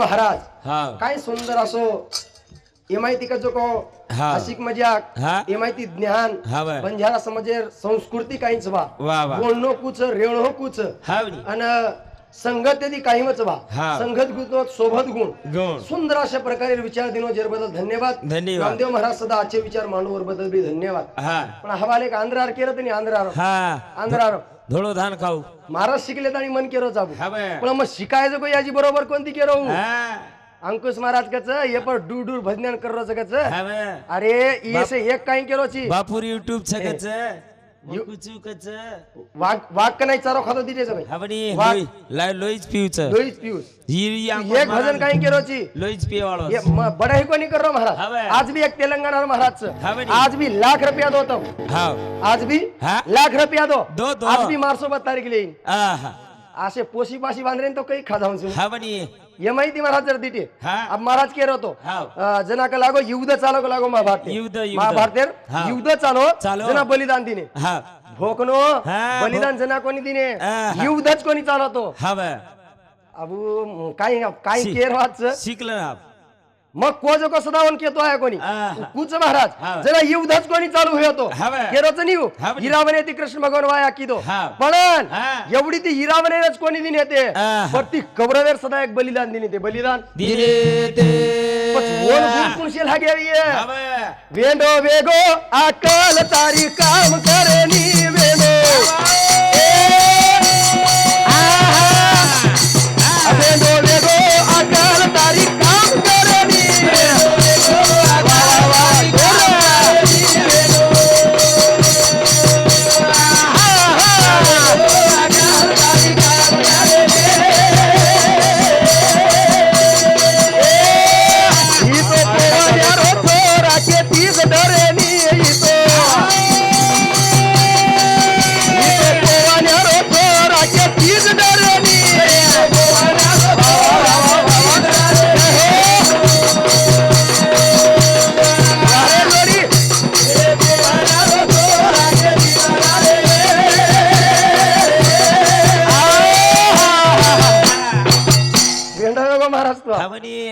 महाराज काय सुंदर असो. माहिती का जो को. अशिक मजाक. माहिती ज्ञान. बंजारा समाजेर संस्कृती काहीच बा. वा वा. बोलणं कुच रेवणं कुच. आणि संगत यदि काहीच बा हा. संगत गुण सोबत गुण. सुंदर अशा प्रकारे विचार दिनो बद्दल धन्यवाद. धन्यवाद. रामदेव महाराज सदा आजचे विचार मांडवर बद्दल बी धन्यवाद. पण हवाले एक आंध्रार केलं तर आंध्रार. आंध्रार. धोळो धान खाऊ. महाराज शिकले आणि मन केरो चाबू हा बे. पण मग शिकायचं को याची बरोबर कोणती केरो? हा. अंकुश महाराज कच हे पण दूर दूर भजनान करोच कच. हा बे. अरे इसे एक काही केरोची. बापूर युट्यूब छकच मुकुचू कच वाघ वाघ का नाही? चारो खातो तिथे सगळे। हा म्हणे वा- लोई लाय लोईच पिऊच लोईस पियूस ही एक भजन काही केरोची लोईच पिवाळो ये म- बडा ही कोणी करो हा महाराज? बे. आज भी एक तेलंगणा महाराज हा बे. आज भी लाख रुपया दो तो हा आज भी हा? लाख रुपया दो। दो, दो. आज भी मार्सो बत तारीख लेईन आहा. असे पोशी पाशी बांधले ये माहिती महाराज जर दिटे हा. अब महाराज केरो तो हा. जना का लागो युद्ध चालो का लागो महाभारत युद्ध, युद्ध. महाभारतेर. युद्ध चालो. जना बलिदान दिने हा भोकनो बलिदान जना कोणी दिने. युद्धच कोणी चालवतो हा. अबू काही काही शी- केर वाच शिकलं मग कोज को सदावन केतो आहे कोणी. कुच महाराज. जरा युद्धच कोणी चालू होतो. केरोच निव हा बे. हिरावने ती कृष्ण भगवान वाया किदो. पण. एवढी ती हिरावनेच कोणी दिन येते. पण ती कौरवेर सदा एक बलिदान दिली ते बलिदान दिले लागे हा. वेंडो वेगो अकल तारी काम करनी वेंडो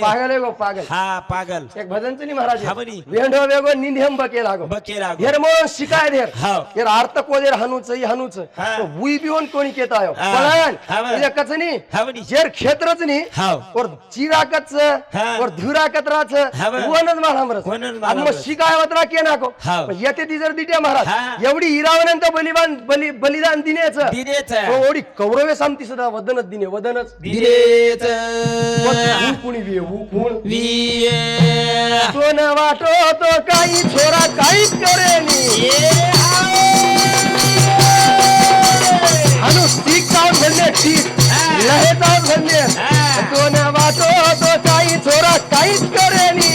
हा म्हणे. पागल हा पागल एक भजनचं नाही महाराज हा. वेंढो वेगो निंदेम बके लागो बकेरा हेर मग शिकाय धेर हाव. हेर अर्थ कोदेर हनुच ही हनुच हा. बुई बिवून कोणी केत आयो हा. पण हा बरं. कच नी हा. जेर क्षेत्रच नी हाव. और चिराकच हा. और धुराकत्राच हा बरं. वनच आणि मग. शिकाय वत्रा के नाको हाव. पण येते ती जर दिटे महाराज हा. एवढी हिरावनंत बलिदान बलि बलिदान दिनेच दिनेच एवढी कौरवे सामती सुद्धा वदनच दिने वदनच दिनेच ऊ कुणी बी ऊ कुण विये. सोन वाटो तो काही छोरा काहीच करेनी. ठीक जाऊन म्हणले ठीक लहे जाऊन म्हणले सोन वाटो तो काही छोरा काहीच करेनी.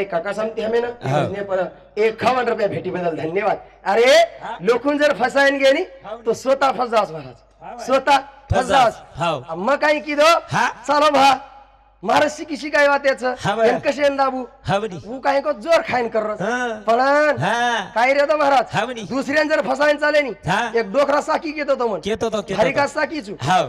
हमारे काका सामते हमें ना। भेजने पर एकावन्न रुपया भेटी बदल धन्यवाद। अरे लोकून जर फसायन गेली तो स्वतः फसास महाराज। स्वतः हाव. मग काही किदो. चलो भा। महाराज शिकी शिकाय वा त्याच हा बरं. कसे दाबू हा. ऊ काही को जोर खाईन कर हा. पण हा काय रे तो महाराज हा म्हणे. दुसऱ्यान जर फसायन चाले नी हा. एक डोकरा साकी घेतो तो म्हण केतो तो. साकीचू हाव.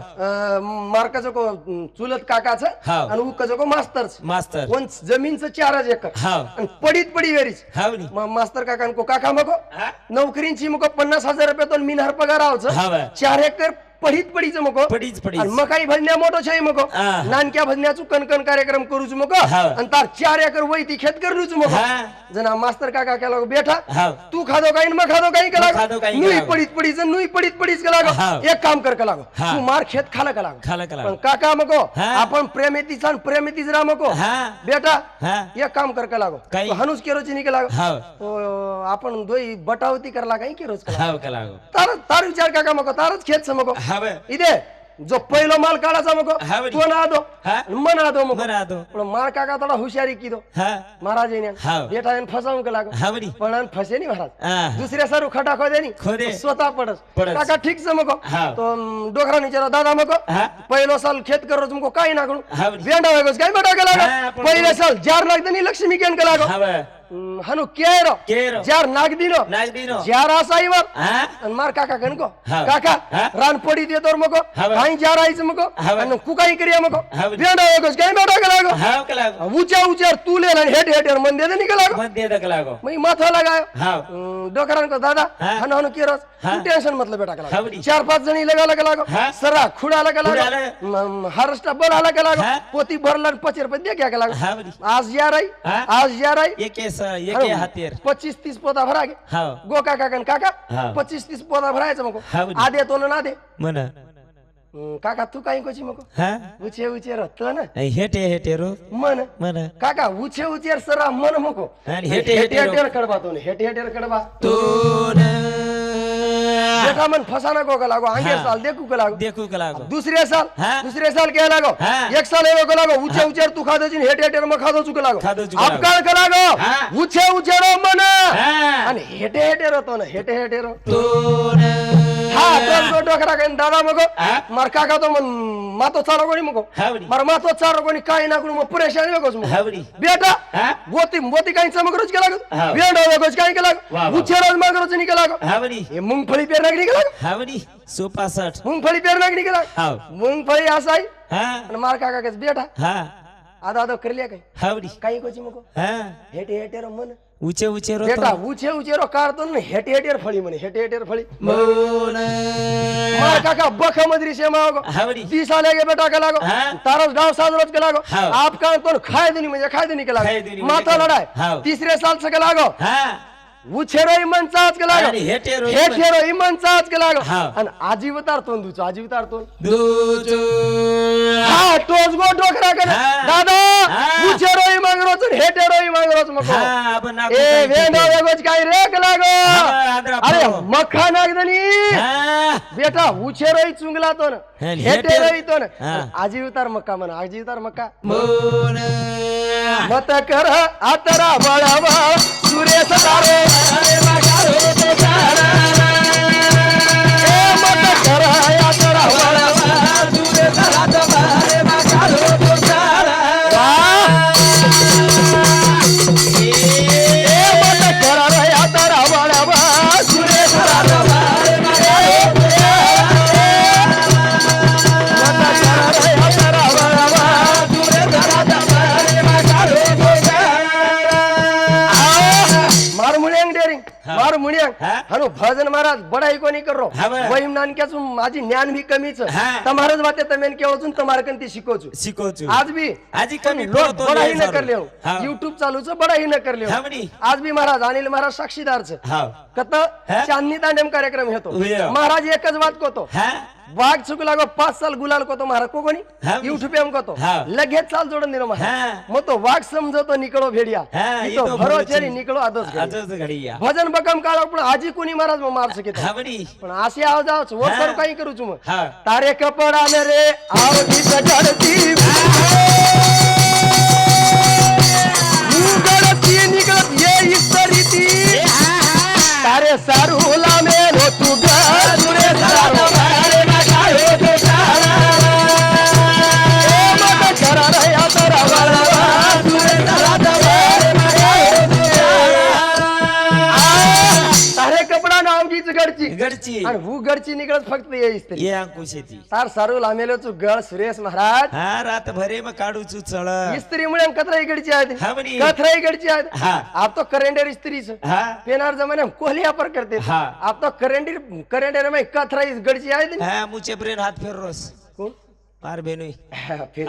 मार्काचं को अं, चुलत काकाचं हाव. आणि उकाचं को मास्तरच मास्तर पण जमीनचं चारच एकर हाव. आणि पडीत पडी वेरीच हा म्हणे. मग मास्तर काकांको काका मगो हा? नोकरींची मग पन्नास हजार रुपये तो मिनहार पगार आवच हाव. चार एकर पडीत पडीच मको पडीच पडीच. आणि मकाई भजण्या मोठो छे मको हा. नानक्या भजण्याचं कणकण कार्यक्रम करूच मको आणि तार चार एकर ती खेत करूच मको जना मास्तर काका केला बेठा तू खादो काही मग खादो काही मग कला नुई पडीत पडीच नुई पडीत पडीच केला एक काम कर कला तू मार खेत खाला कला खाला कला पण काका मको आपण प्रेमेतीचा आणि प्रेमेतीच जरा मको बेटा. एक काम कर कला तू हनुस केरोच नाही केला हो, आपण दोई बटावती करला काही केरोच कला तार तार विचार काका मको तारच खेत समको जो ಇದೆ माल ಮಾಲ್ ಕಾಳಸ ಮಗೋ ಹೌದು. ತೋನಾದೋ ಹಾ. ಮನಾದೋ ಮಗೋ मग. पण मार काका थोडा हुशारी किदो. महाराज येणे बेटा येण फसवणूक लागो? पण फसे नाही महाराज. दुसऱ्या सारू खटा खोदे नी. स्वतः पडस. काका ठीक से मग. तो डोकरा निचार दादा मग. पहिलो साल खेत करो तुमको काही ना बेंडा हावडी. काय बडा गेला पहिले साल जार लागते नी लक्ष्मी केन का लागो? हनु केरो केरो जार नागदीनो नागदीनो जार आसाई वर हाँ अनमार काका गन को हाँ काका हाँ रान पड़ी दिया दोर मको हाँ भाई जार आई से मको हाँ अनु कुका ही करिया मको हाँ बिया ना होगा क्या बैठा कलागो हाँ कलागो ऊंचा ऊंचा तू ले रहा हेड हेड यार मंदिर दे निकलागो मंदिर दे कलागो मैं माथा लगायो हाँ दो करन को दादा हाँ हनु हनु केरोस पच्चीस तीस पोता भरा गे गो काका कन काका. हाव. पच्चीस तीस पोता भरा हाव मग आधे तो ना दे. काका तू काही कोची मग? हा? उचे उचे ना. हेटे हेटे रो. मन मन काका उचे उचे सरा मन मको हेटे हेटे हेटे कडबा तो हेटे हेटे कडबा. तोरण देखा मन फसाना को कलागो आगे हाँ। साल देखू कलागो देखू कलागो दूसरे साल हाँ। दूसरे साल क्या लागो हाँ। एक साल एवो कलागो लागो ऊंचे ऊंचे तू खादो जिन हेट हेट म खादो चुके लागो अब का कलागो लागो ऊंचे ऊंचे रो मन। अन हेट हेटे रो तो ना हेट हेटे रो। ना ಡೋಕರಾಗ ದಾದಾ ಮಗು ಮರ್ಕಾಗದು ಮಾತೋತ್ಸಾರಗೋಣಿ ಮಗು ಮರ ಮಾತೋತ್ಸಾರಗೋಣಿ ಕಾಯಿ ನಾಗುಣಿ ಮ ಪರೇಶಾನಿ ಮಗು ಬೇಟ ಗೋತಿ ಗೋತಿ ಕಾಯಿ ಸಮಗ रोज केला ಬೇಡ रोज काई केला उछे रोज मग रोज नी केला हे मुंगफळी पेर नागणी केला हावडी. सोपा सट मुंगफळी पेर नागणी केला मुंगफळी असाई आणि मार काकाच बेटा. हा. आदा आदा करल्या काय? हावडी. काही कोची मग? हेट हेटेर मन उचे ऊंचे रो बेटा ऊंचे ऊंचे रो कार तो ने हेटे हेटेर फली मनी हेटे हेटेर फली मोने. मार का का मदरी से मागो हावड़ी. तीस साल लगे बेटा के लागो. तारस तारों से रोज के लागो. हाँ आप कहाँ तो खाए देनी मजा म्हणजे खाए देनी के म्हणजे माता लड़ाई हाँ तीसरे साल से के लागो. हाँ. ઉછેરો ઈમન સાજ કે લાગો અરે હેઠેરો ઈમન. હેઠેરો ઈમન સાજ કે લાગો હા. અને આજીવતાર તો દુચો આજીવતાર તો દૂજો હા ટોસ ગો ઢોકરા કરે હા. દાદા હા. ઉછેરો ઈ માંગરો છે ને હેઠેરો ઈ માંગરો છે મકો હા આબ નાખું એ કાંઈ વેંડો કીધું. વેગો જ કાઈ રે કે લાગો હા, આંધળા અરે પાડો. મખા નાખ દની હા બેટા ઉછેરો ઈ ચુંગલા તો ને હે, ને હેઠેરો હેઠેરો. ઈ તો ને હા. આજીવતાર મક્કા મને આજીવતાર મક્કા મોન મત કર આતરા બળવા સુરેશ તારે para, para, महाराज बड़ा को नहीं कर? हाँ वही नान क्या माझी ज्ञान भी कमीच. तुम्हारे बातें तमें के वचन तुम्हारे ती सिकोच सिकोच आज भी आज कमी लोग बड़ा ही न कर ले हो. YouTube चालू से बड़ा ही. न कर ले हो. आज भी महाराज अनिल महाराज साक्षीदारच. से कत चांदनी तांडेम कार्यक्रम है तो महाराज एकच वाद को तो वाघ चुकला गो पाच साल गुलाल कोतो महाराज कोकोणी युट्यूब एम कोतो लगेच चाल जोडून दिलो महाराज मग तो वाघ समजतो निकळो भेडिया. हा, भरो चेरी चेरी. निकळो आदोस भजन बकम काळ पण आजी कोणी महाराज मग मार शकत? पण असे आव जाओ वो सर काही करू मग. तारे कपडा ने रे आवडी सजाडती उघडती निघत ये इस्तरी तारे सारूला घरची आणि भूगडची निकळत फक्त ये अंकुश तार सारू लामेलोचू गळ सुरेश महाराज. हा रात भरे मग काढूचू चळ इस्त्री मुळे कचरा इकडची आहेत. हा म्हणे. कचरा इकडची आहेत. आप तो करेंडर इस्त्रीच. पेनार जमाने कोहली अपर करते. आप तो करेंडर करेंडर मग कचरा इस गडची आहे हा मुचे ब्रेन हात फिररोस कोण? पार बेनुई फिर.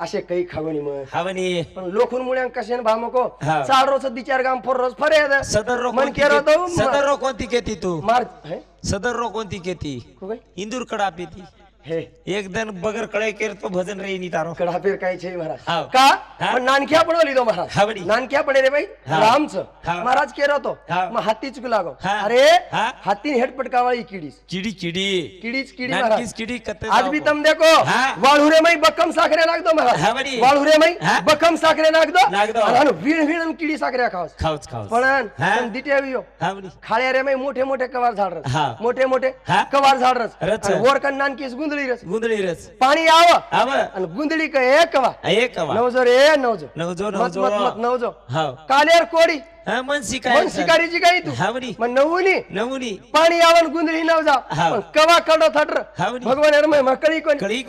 असे काही खावणी मग. हावनी पण लोखून मुळे कशे भामको हा. चार रोज दिचार गाम फोर रोज फरे सदर रो मन कोणती केरो तो के- सदर रो कोणती केती तू? मार हे? सदर रो कोणती केती? को? इंदूर कडा पेती. हे एक दिन बगर कळे केर तो भजन रे नी तारो कड़ा फिर काही छे महाराज हाव. का हा? पण नानक्या पण लिहितो महाराज हावडी. नानक्या पडे रे बाई. रामचं हाव. महाराज केरो तो हाव. मग हाती चुक लागो हा. अरे हा? हाती हेट पटकावाळी किडीस चिडी चिडी किडीच किडी महाराज किडी कते आज भी तम देखो हा. वाळुरे माई बक्कम साखरे नाक दो महाराज हावडी. वाळुरे माई हा? बक्कम साखरे नाक दो नाक दो. आणि वीण वीण किडी साखरे खावस पण हा? पण दिटे हावनी खाळ्या रे माई मोठे मोठे कवार झाड रस हा. मोठे मोठे हा? कवार झाड रस रच. आणि वर कन नानकीस गुंदळी रस गुंदळी रस पाणी यावं आव आणि गुंदळी का एक कवा एक कवा नवजो रे नवजो नवजो मत नवजो मत मत नवजो हाव कालेर कोडी हा मन शिकाय पण शिकारीची काही तू? मग नवुनी नवनी पाणी यावन गुंदळी नव जा. हाव. पण कवा कडो थटर? हावनी. भगवान मकळी कोणी?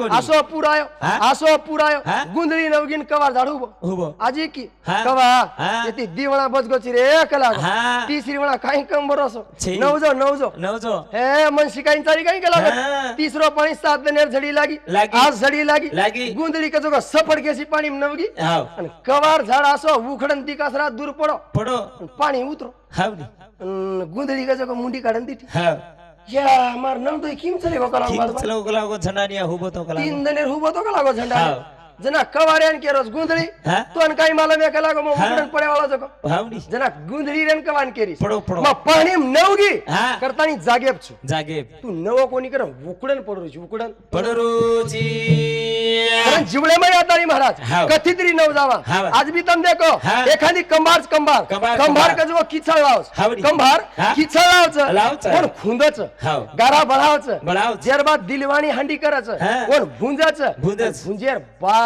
हा? हा? नवगीन कवा झाडू उभो. उभो. आजी की. हा? कवा? बजगोची रे कला हा. तिसरी वेळा काही कम बरोसो छी. नवजो नवजो. नवजो. हे मन शिकाईन चाली काही हा. केला तिसरो पाणी सात दनेर झडी लागी. लागी. आज झडी लागी. लागी. गुंदळी का जो सफड केसी पाणी नवगी. हाव. आणि कवार झाड असो उखडन ती कसरा दूर पडो. पडो. आणि पाणी उतरो हावनी अन गुंदळी का जो मुंडी काढन ती हाव या मार नवतो किम चले बकला किंच लोक लागो झनानिया हुबो तो कला तीन दनेर हुबो तो जना कवाऱ्यान केरोस गुंदळी हा? तो अन काही मला मेका लागो मग हा. उखडन पड्यावाला जको हावनी जना गुंदळी रेन कवान केरीस पडो पडो मग पाणी नवगी हा. करतानी जागेप छु जागे तू नव कोणी कर उकडन पडू उकडन पडरुची कारण जिवळे मै आता महाराज. कथी तरी नव जावा. आज भी तम देखो हा. एखादी कंबार कंबार कंबार, कंबार कंबार. का जो किचळ लावस हावडी. कंबार हा. किचळ लावच लावचं. कोण खुंदच हाव. गारा बळावच बळावचं. जेरबाद दिलवाणी हंडी करच हा. कोण भुंजाच भुंजच. भुंजेर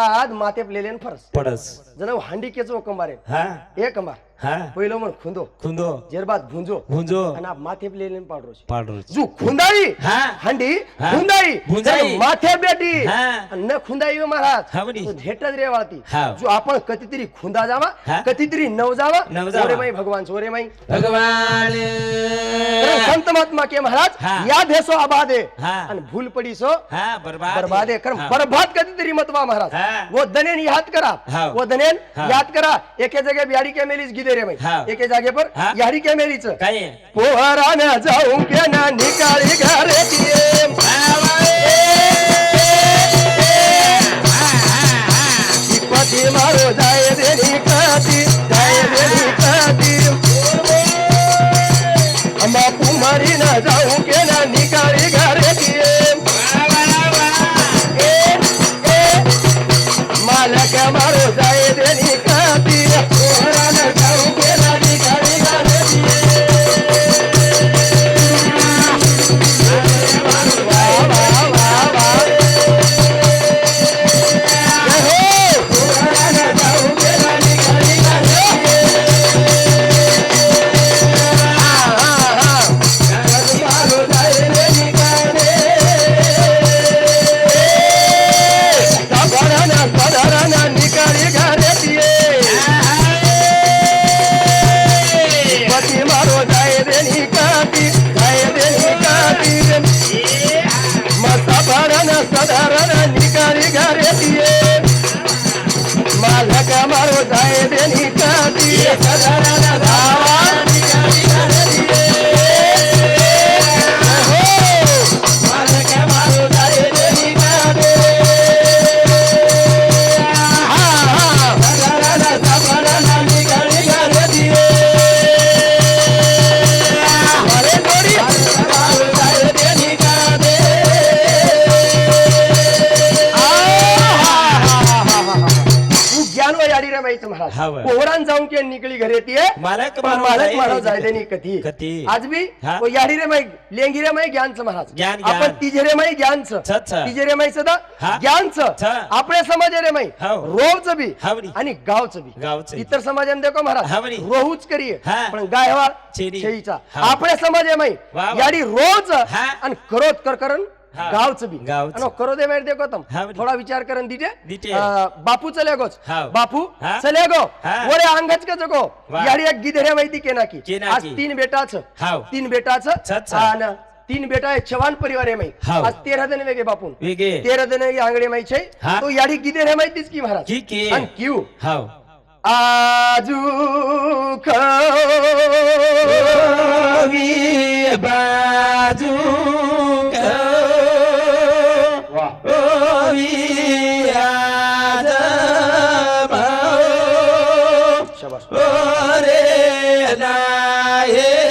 बाद माते लेलेन फरस. पडस जण हंडी केचो कंबार हा? ए कंबार. पहिलो म्हण खुंदो खुंदो जेरबाद भुंजो भुंजो आणि माथे लेलेन पाडरोस पाडरुची जू खुंदाई. हंडी. खुंदाई माथे बेटी न खुंदाई महाराज म्हणी. तो भेटच रे वाळती. जो आपण कधीतरी खुंदा जावा. कधीतरी नव जावा. सोरे माई भगवान सोरे माई भगवान संत महात्मा के महाराज हा. या देसो आबादे हा. आणि भूल पडी सो बरबाद आहे. बर्बाद कधीतरी मतवा महाराज गिदे रे हा. एके जागे पर हा. मेलीच काय आहे? पोहरानं जाऊन के ना निकाळी घरे पती मारो जाय देनी काती जाय देनी काती अम्मा कुमारी ना जाऊ के भरण सधारण निकाली घरे मालक मारो जाय ज्ञान व याडी रे बाईचं महाराज हा व. पोहरान जाऊन के निकली घरे ती मालक मारो मालक जाय मारो. देनी कधी कधी. आज बी हा. वो याडी रे माई लेंगी रे माई ज्ञानचं महाराज ज्ञान, ज्ञान. आपण तिजे रे माई ज्ञानचं छ, छ. तिजे रे माई सदा हा. ज्ञानचं छ. आपल्या समाज रे माई. रोवचं बी. आणि गावचं बी गावचं बी. इतर समाजाने देखो महाराज. रोहूच करिये हा. पण गायवा छेरी. छेईचा हा. आपल्या समाज आहे माई वा, वा. याडी रोज आणि. करोत कर करण. गावचं बी गावचं. करो दे माहिती देखो तम हावडी. थोडा विचार दिटे. अं, बापू चले गोच. बापू हा. चले गो हा. वरे अंगच का जगो. याडी एक माहिती केना की आज की. तीन बेटाच हाव. तीन बेटाच तीन बेटा आहे चव्हाण परिवार आहे माई हाव. आज तेरा जण वेगे बापून वेगे तेरा जण आंगडे माई छे हा. तो याडी गिधऱ्या माहितीच की महाराज क्यू हाव आजू बाजू রে না হে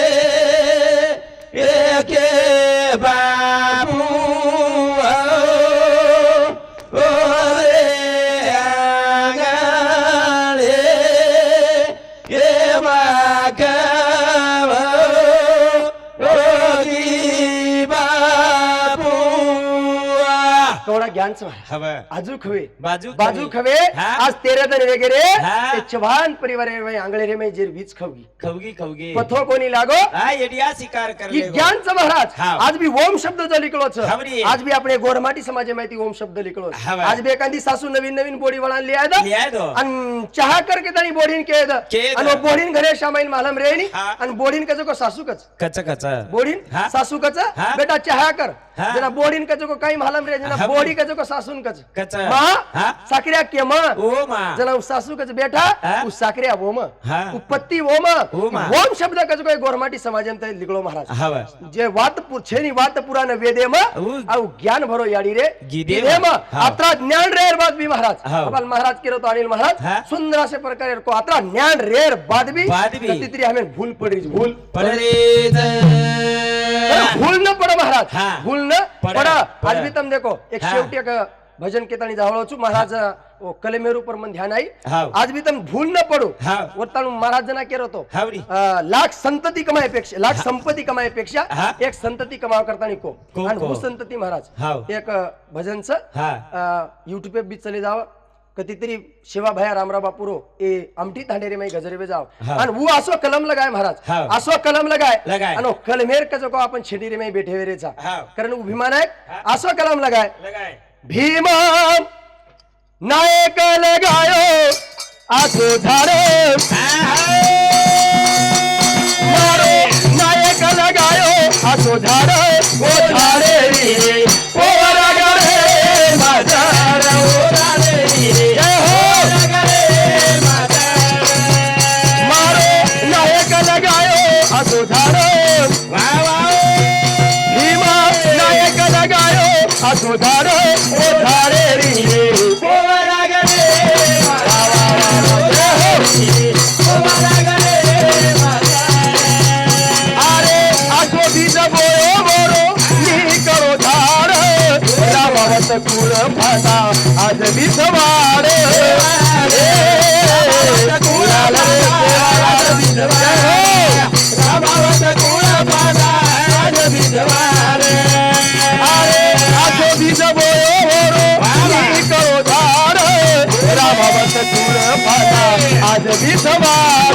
महाराज हवं आजू खवे बाजू बाजू खवे हा? आज तेरा जण वगैरे हा? ते चव्हाण परिवार आंगळे रे माई जेर वीज खवगी खवगी खवगी पथो कोणी लागो हा एडिया शिकार की करले गो. ज्ञानचं महाराज हा. आज बी ओम शब्द जो हावरी. आज बी आपले गोरमाटी समाज माहिती ओम शब्द लिखलो. आज बी एखादी सासू नवीन नवीन बोडी वळान लिहाय. आणि चहा करके तानी बोडीन केद. आणि बोडीन घरे शामाईन मालम रेनी हा. आणि बोडीन कजो को सासू कच कच कच बोडीन हा. सासू कच हा. बेटा चहा कर हा. जना बोडीन कजो को काही मालम रे हा. बोडी कजो को सासुन कच? कच साकरिया के मा? ओ माँ. जनाब सासू कच बेटा. उस साकरिया वो माँ. उपपत्ति वो माँ. वोम शब्द कच कोई गोरमाटी समाज में लिखलो महाराज जे वात छे नी वात ने वेदे माँ ज्ञान भरो याडी रे. गीदे माँ. ज्ञान रेर बाद भी महाराज अपन महाराज केरो तो अनिल महाराज. सुंदर से प्रकार को अत्रा ज्ञान रेर बाद भी हमें भूल पड़ी भूल पड़ी भूल न पड महाराज हा. भूल न पड. आज भी तम देखो एक हा. शेवटी एक भजन केतानी जावळो छु महाराज ओ कलेमेरू पर मन ध्यान आई. आज भी तम भूल न पडू हाव. वरतानु महाराज जना केरो तो अ, लाख संतती कमायपेक्षा लाख संपत्ती कमायपेक्षा हा. एक संतती कमाव करताना को को, आणि को. भू संतती महाराज हाव. एक अ, भजनचं हा युट्यूब पे बी चले जाव कधीतरी सेवा भया रामराव बापुरो ए आमठी तांडेरे माई गजरे बे जाव. आणि वो असो कलम लगाय महाराज. असो कलम लगाय. लगाय. आणि कलमेर कजो को आपण छेडीरे माई बेठे वेरेचा हाव. कारण वो भीमा नायक असो कलम लगाय. लगाय. भीम नायक लगायो आसो मारो नायक लगायो आसो झाडो. ओ झाडे. रे कुळ फाटा आज बीज वाड अरे आठो बीज बोरो बोरो मी करो झाड रामावत कुळ फाटा आज बीज वाड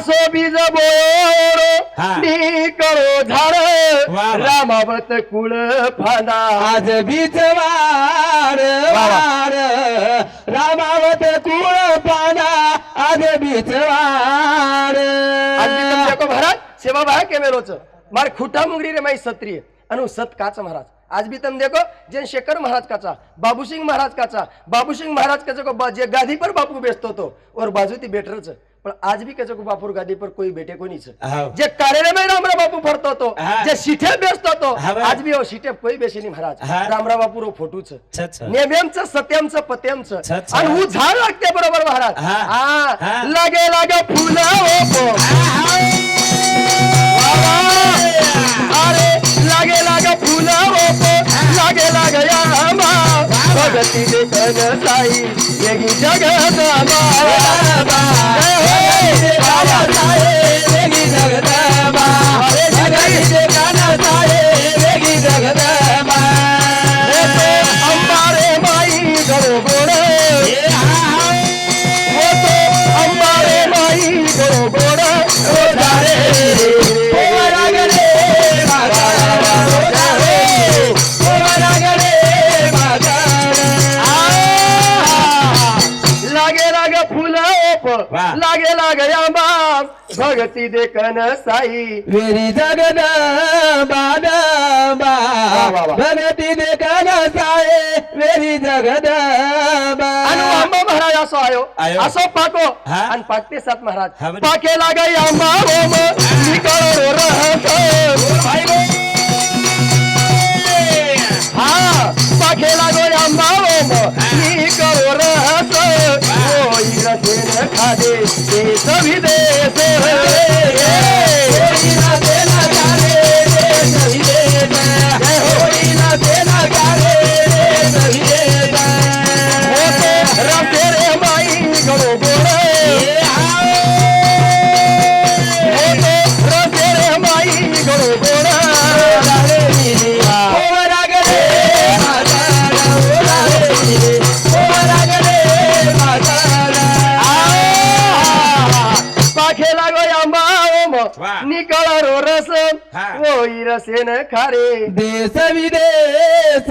असो बीज बोरो करो झाड. रामावत कुळ फांदा. आज बीजवार वार रामावत कुळ पाना आज तुम देखो महाराज सेवा बाहेर केमेलोच मार खुटा मुंगरी रे माई सत्रिय अनु सत काच महाराज. आज भी तुम देखो जैन शेखर महाराज का चा बाबू सिंह महाराज का चा बाबू सिंह महाराज का जो गादी पर बापू बेचतो तो. और बाजू ती बेटरच. पण आज भी कचो बापूर गादी पर कोई बेटे कोणीच हाव. जे कार्यालय रामरा बापू फरतो तो हा. जे शिठे बेचतो तो हाव. आज भी हो शिठे कोई बेसी नाही महाराज हा. रामरा बापू रो फोटूच छ, छ. नेम्यांचं सत्यमचं पत्यमचं छ, छ. आणि उ झाड लागते बरोबर महाराज हा. हा भगती दे कन साई येगी जगदंबा. हे, हे, बाबा. भगती दे कन साई. वेरी वा, वा. भगती दे काना साये वेरी जगदंबा आणि आंबा महाराज असो आयो. आयो. असो पाको. आणि पाकते सात महाराज. पाके लागाई आंबा ओम निकळो रहत. हा. पाके लागो आंबा ओम निकळो रहत होई रसेन खादे देश. विदेश होते रसे रे माई ओम वा. निकळ रो रस. होई रसेन खारे देश विदेश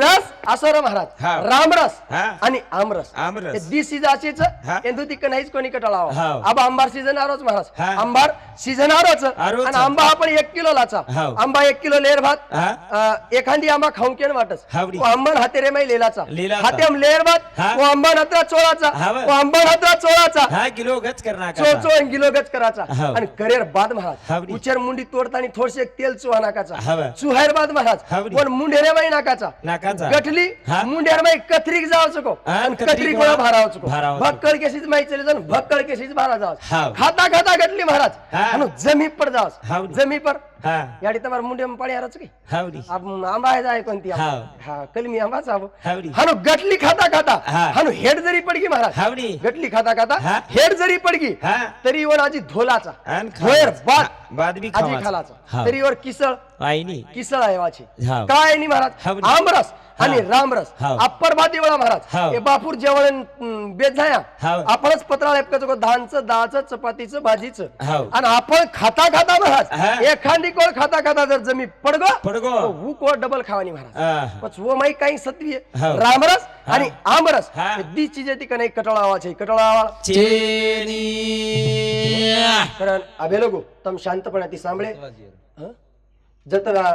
रस असो महाराज हा. रामरस हा. आणि आमरस आमरस. हे दी सीजाचीच हा. एंदू तिक नाहीच कोणी कटाळावा हाव. अब आंबार सीजन आरोच महाराज हा. आंबार सीजन आरोच. आणि आंबा हा पण एक किलो लाचा हाव. आंबा एक किलो लेर भात हा. अ, एखादी आंबा खाऊन केन वाटस हावडी. वो आंबा हाते रे मै लेलाचा लेलाचा. हाते आम लेर भात हा. वो आंबा नत्रा चोळाचा हाव. वो आंबा नत्रा चोळाचा हा किलो गच करणार चो चो गिलो गच कराचा हाव. आणि करेर बाद महाराज हावडी. उचर मुंडी तोडताना थोडसे तेल चुहा नाकाचा हाव. चुहार बाद महाराज हावडी. पण मुंढेरे बाई नाकाचा नाकाचा. गठली हा. मुंढेर बाई कथरीक जाव चुको हा, आणि कथरीक कथरीक गोळा भाराव चुको भाराव चुको. भक्कळ केशीच माहिती चले जाऊन भक्कळ केशीच भारा जाव हाव. खाता खाता गटली महाराज हा. आणि जमी पर जाव. जमी पर हा याडी तुम्हाला मुंडे पाणी हाराच की हावडी आंबा आहे जाय कोणती आंबा? हाव. हा कलमी हावडी. हानो गटली खाता खाता हा. हानो हेड जरी पडगी महाराज हावडी गटली खाता खाता हा. हेड जरी पडगी हा तरी वर आजी धोलाचा आणि धोयर. बाद बाद बी आजी खावाचा. खालाचा हाव. तरी वर किसळ आईनी किसळ आहे वाची हाव. काय नाही महाराज हावडी. आमरस आणि हाव. रामरस हाव. अप्पर भाती वळा महाराज हाव. हे बापूर जेवण अं, बेत झाया हाव. आपणच पत्राळ एपकाचं धानचं दाळचं चपातीचं भाजीचं हाव. आणि आपण खाता खाता हा. महाराज एखादी कोळ खाता खाता जर जमी पडगो पडगो. तो हू कोळ डबल खावानी महाराज आह. पण वो माई काही सत्वी आहे. हाव. रामरस. आणि आमरस हा. हे दी चीजे ती कने कटोळा आवाज कटोळा आवाज चेनी कारण अबेलोगो तम शांतपणे ती सांभळे हं? जतरा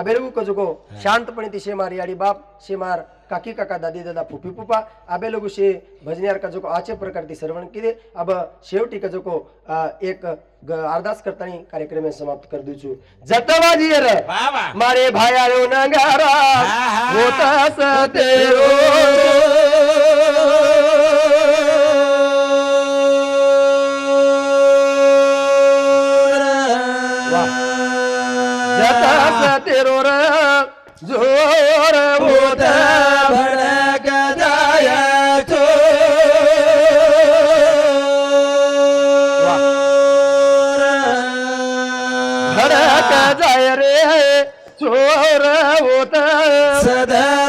अबेलोगो कजुको शांतपणे ती शेमार याडी बाप शेमार काकी काका दादी दादा फुफी फुफा अबेलोगो शे भजनियार कजुको आचे प्रकार ती सर्वण किदे. अब शेवटी कजुको एक अरदास करतानी कार्यक्रम हे समाप्त कर दूचू जतवाजी रे बाबा. मारे भायारो नगारा. होता तेरो. जता तेरो र जोर होत भडक जाया तो भडक जाय रे चोर होत. सदर